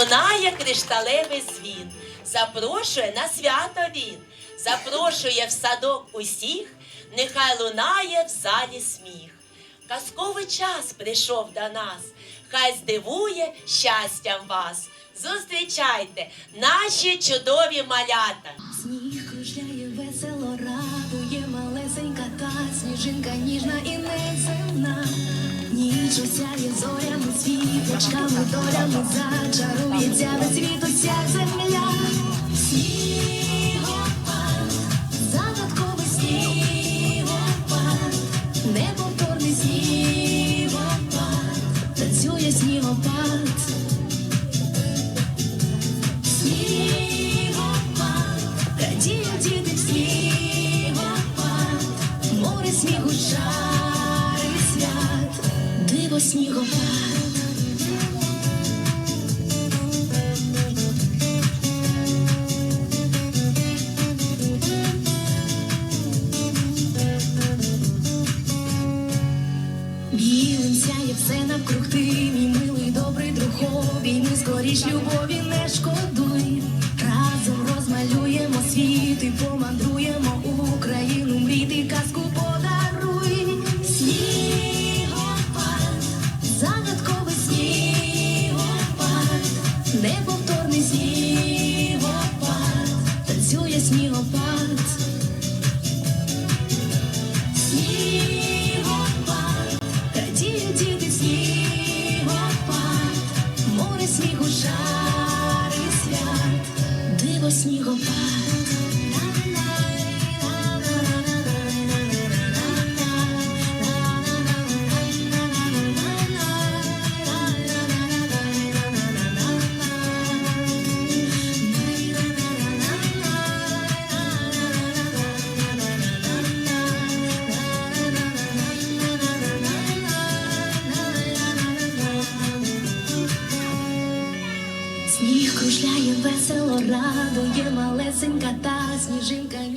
лунає кришталевий дзвін, запрошує на свято він, запрошує в садок усіх, нехай лунає в залі сміх. Казковий час прийшов до нас, хай здивує щастям вас. Зустрічайте наші чудові малята. Сніг кружляє весело, радує малесенька та сніжинка ніжна і неземна, ніч осяє зоря світочками долями зачарується на світу вся земля. tipo та снежинка.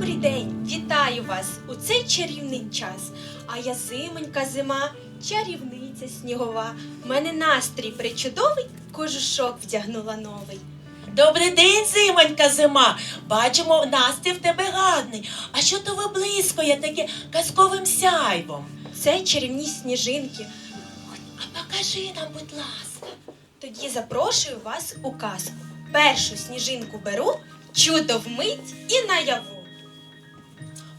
Добрий день! Вітаю вас у цей чарівний час. А я зимонька зима, чарівниця снігова. В мене настрій причудовий, кожушок вдягнула новий. Добрий день, зимонька зима. Бачимо, настрій в тебе гарний. А що то виблискує таке казковим сяйвом? Це чарівні сніжинки. А покажи нам, будь ласка. Тоді запрошую вас у казку. Першу сніжинку беру, чудо вмить і наяву.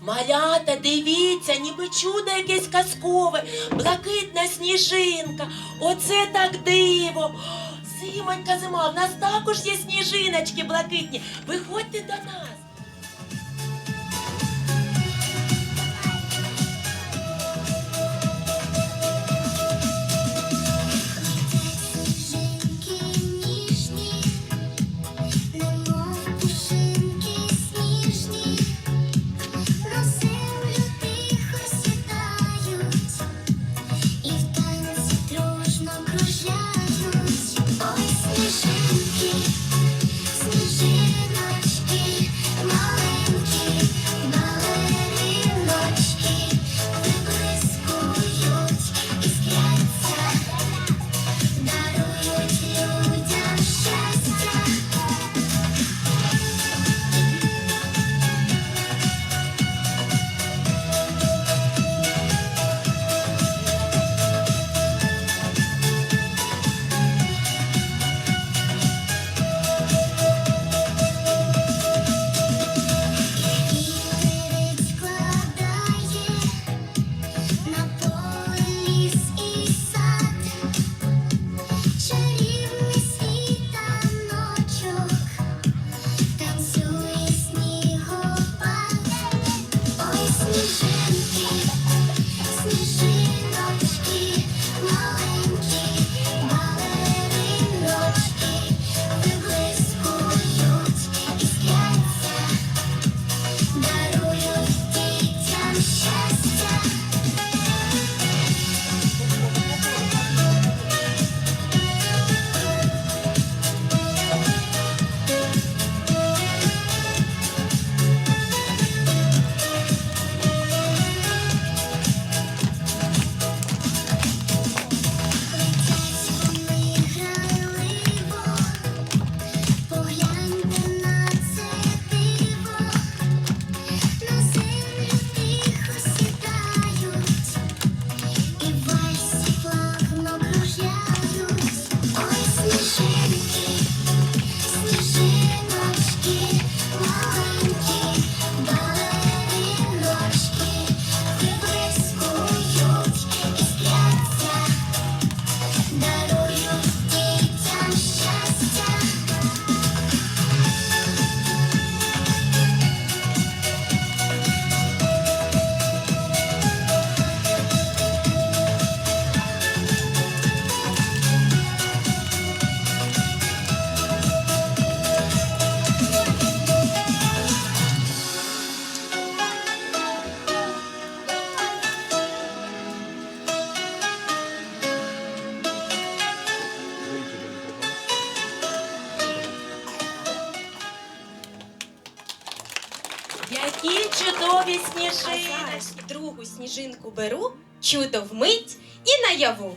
Малята, дивіться, ніби чудо якесь казкове, блакитна сніжинка. Оце так диво. Зимонька зима, в нас також є сніжиночки блакитні. Виходьте до нас. Другу беру, чудо вмить і наяву.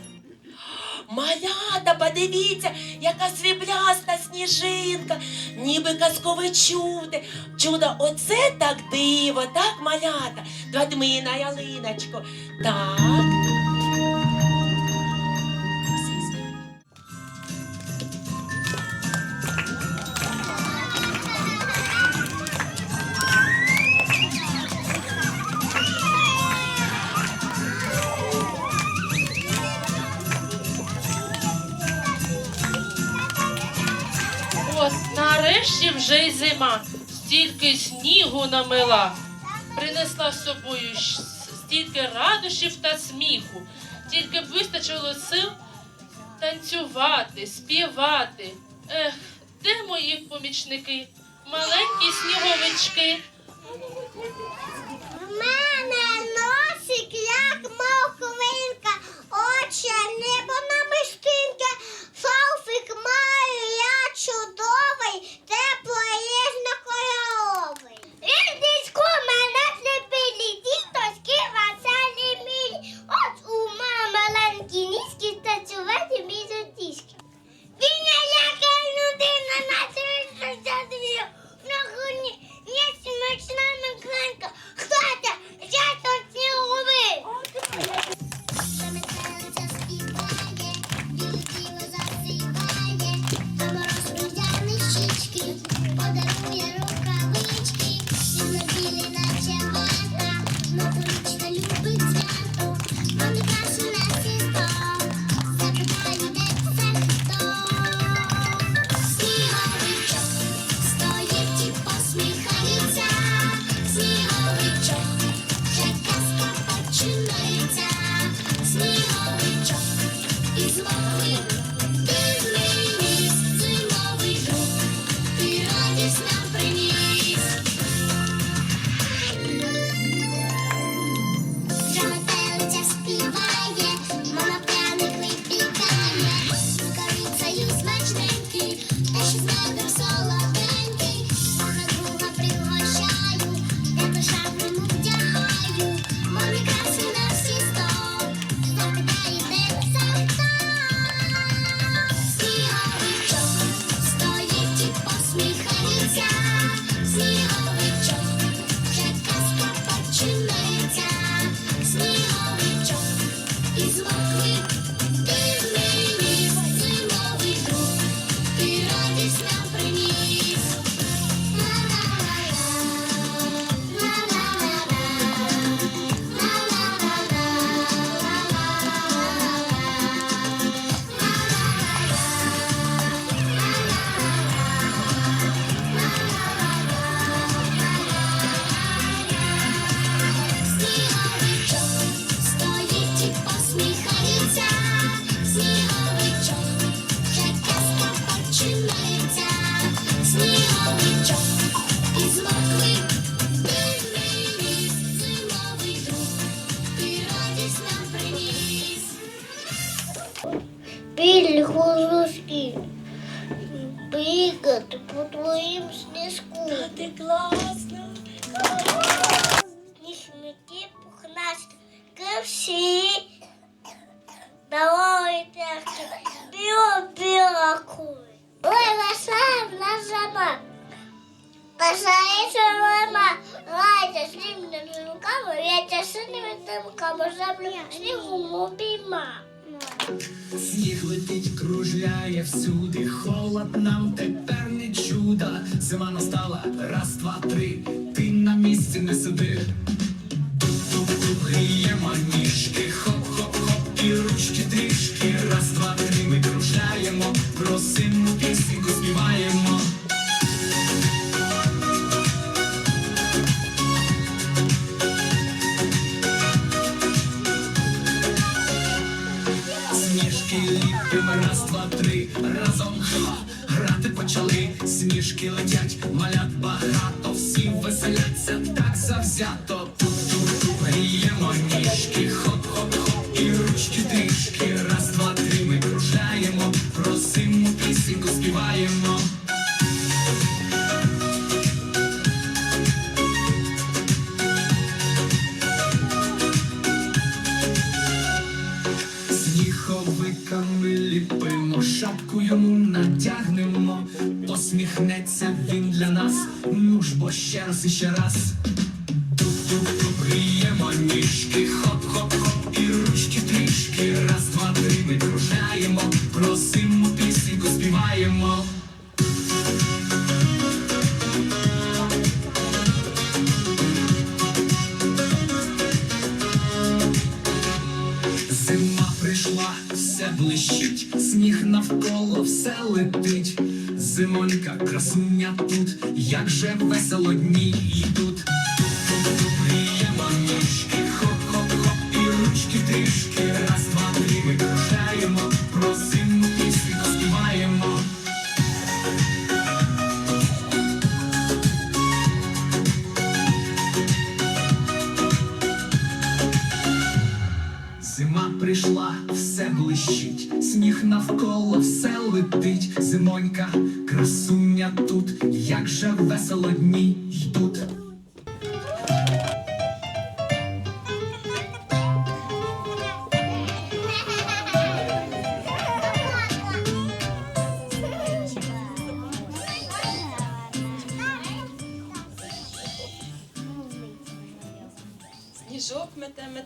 Малята, подивіться, яка срібляста сніжинка, ніби казкове чуде. Чудо, оце так диво, так, малята? Давайте ми ялиночку. Так. Зима. Стільки снігу намила. Принесла з собою стільки радощів та сміху. Тільки б вистачило сил танцювати, співати. Ех, де мої помічники? Маленькі сніговички. Нас зима. Мама, з рівними руками, я синими димками землю снігом обійма. Сніг летить, кружляє всюди, холод нам тепер не чудо. Зима настала, раз, два, три, ти на місці не сиди. Туп-туп-туп, гріємо ніжки, хоп-хоп-хоп, і ручки трішки, раз, два, три, ми кружляємо, просимо пісеньку співаємо. Три, разом ха, грати почали, сніжки летять, малят багато, всі веселяться. Так завзято. Просимо пісеньку співаємо. Зима прийшла, все блищить, сніг навколо все летить. Зимонька, красуня тут, як же весело дні йдуть. Зима прийшла, все блищить, сніг навколо все летить. Зимонька, красуня тут, як же весело дні йдуть.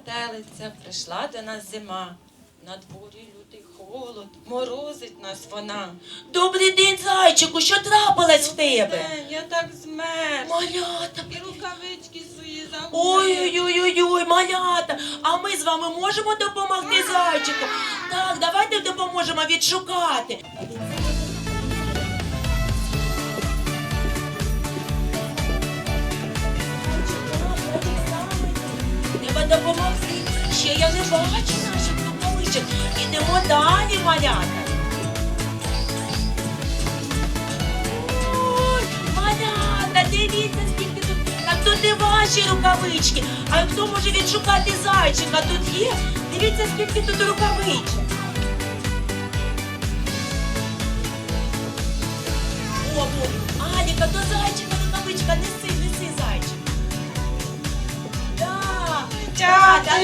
Метелиця, прийшла до нас зима. На дворі лютий холод, морозить нас вона. Добрий день, зайчику, що трапилось в тебе? День, я так змерз. Малята, І рукавички свої забули. Ой-ой-ой, малята, а ми з вами можемо допомогти зайчику? Так, давайте допоможемо відшукати. Допомогти. Ще я не бачу наших рукавичок. Ідемо далі, малята. Ой, малята, дивіться, скільки тут. А тут і ваші рукавички. А хто може відшукати зайчика? Тут є. Дивіться, скільки тут рукавичок.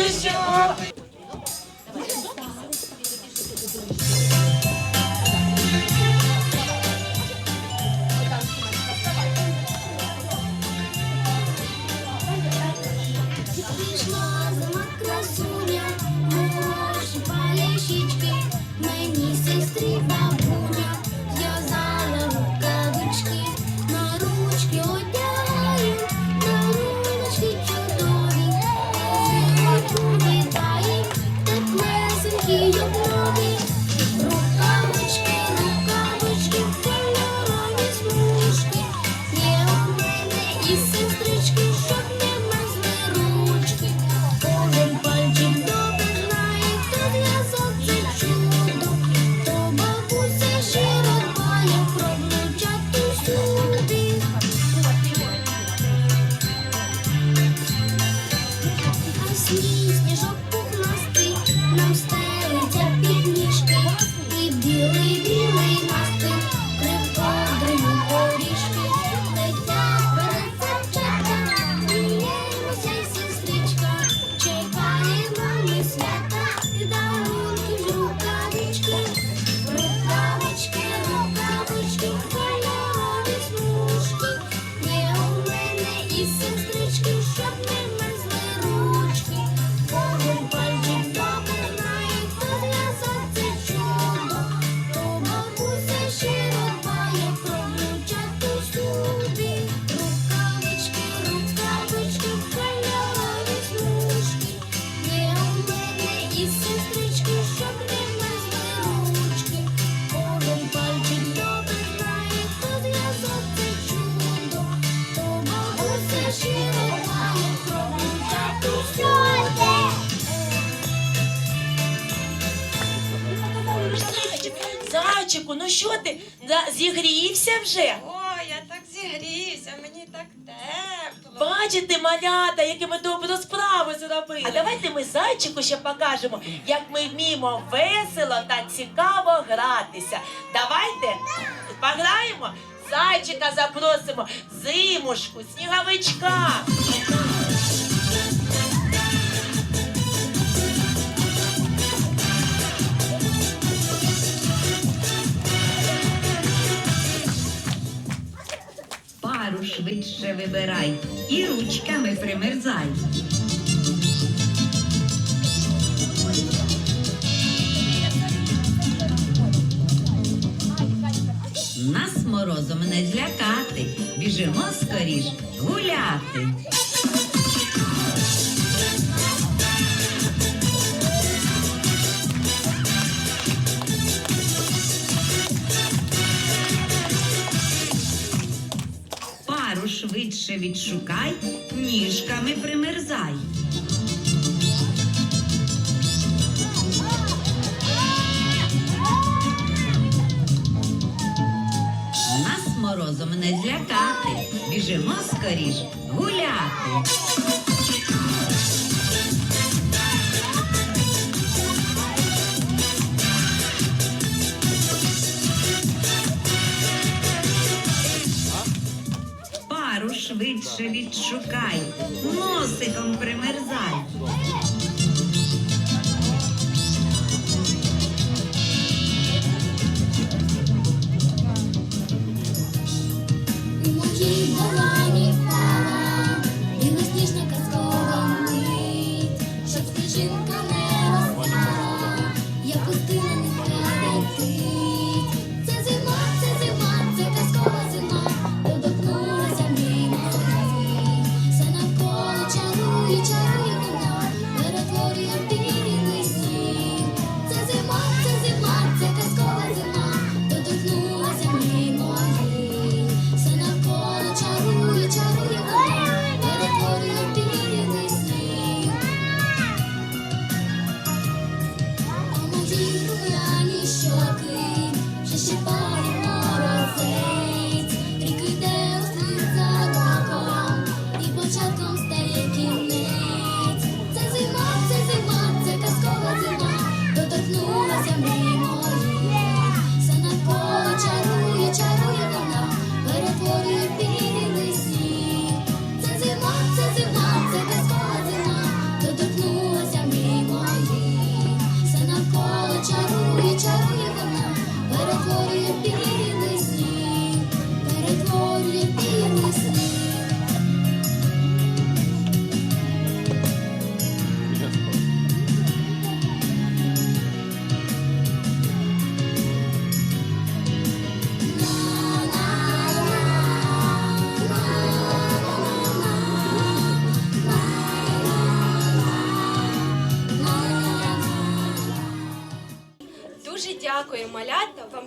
勝 зайчику, ну що ти? Зігрівся вже? Ой, я так зігрівся, мені так тепло. Бачите, малята, які ми добру справу зробили. А давайте ми зайчику ще покажемо, як ми вміємо весело та цікаво гратися. Давайте пограємо. Зайчика запросимо, зимушку, сніговичка. Швидше вибирай і ручками примерзай. Нас морозом не злякати, біжимо скоріш гуляти. Швидше відшукай, ніжками примерзай. Нас морозом не злякати, біжимо скоріш гуляти. Швидше відшукай, носиком примерзай.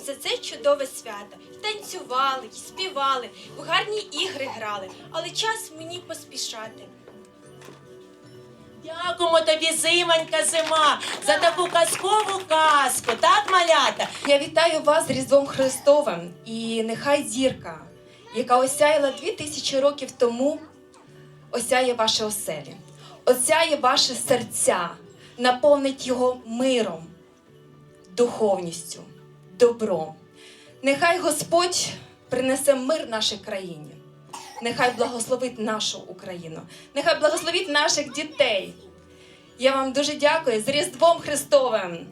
За це чудове свято. Танцювали, і співали, в гарні ігри грали, але час мені поспішати. Дякуємо тобі, зимонька зима, за таку казкову казку, так, малята? Я вітаю вас з Різдвом Христовим і нехай зірка, яка осяяла дві тисячі років тому, осяє ваші оселі, осяє ваші серця, наповнить його миром, духовністю, добром. Нехай Господь принесе мир нашій країні. Нехай благословить нашу Україну, нехай благословить наших дітей. Я вам дуже дякую з Різдвом Христовим.